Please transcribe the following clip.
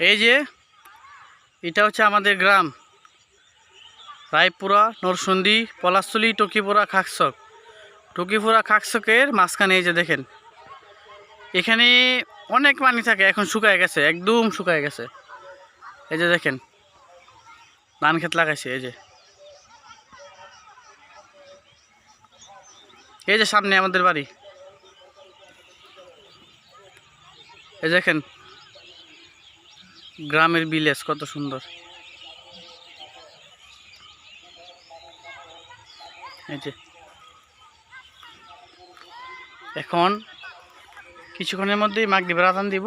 এই যে, এটা হচ্ছে আমাদের গ্রাম। রায়পুরা, নরসন্দি পলাশতলি টকিপুরা, খাকসক। টকিপুরা, খাকসকের মাঝখানে এই যে দেখেন। এখানে অনেক পানি থাকে, এখন শুকায় গেছে, একদম শুকায় গেছে। এই যে দেখেন, ধান ক্ষেত লাগাইছে, এই যে। এই যে সামনে আমাদের বাড়ি। এই দেখেন গ্রামের বিলেজ কত সুন্দর। এখন কিছুক্ষণের মধ্যেই মাগদি বেড়াতান দিব।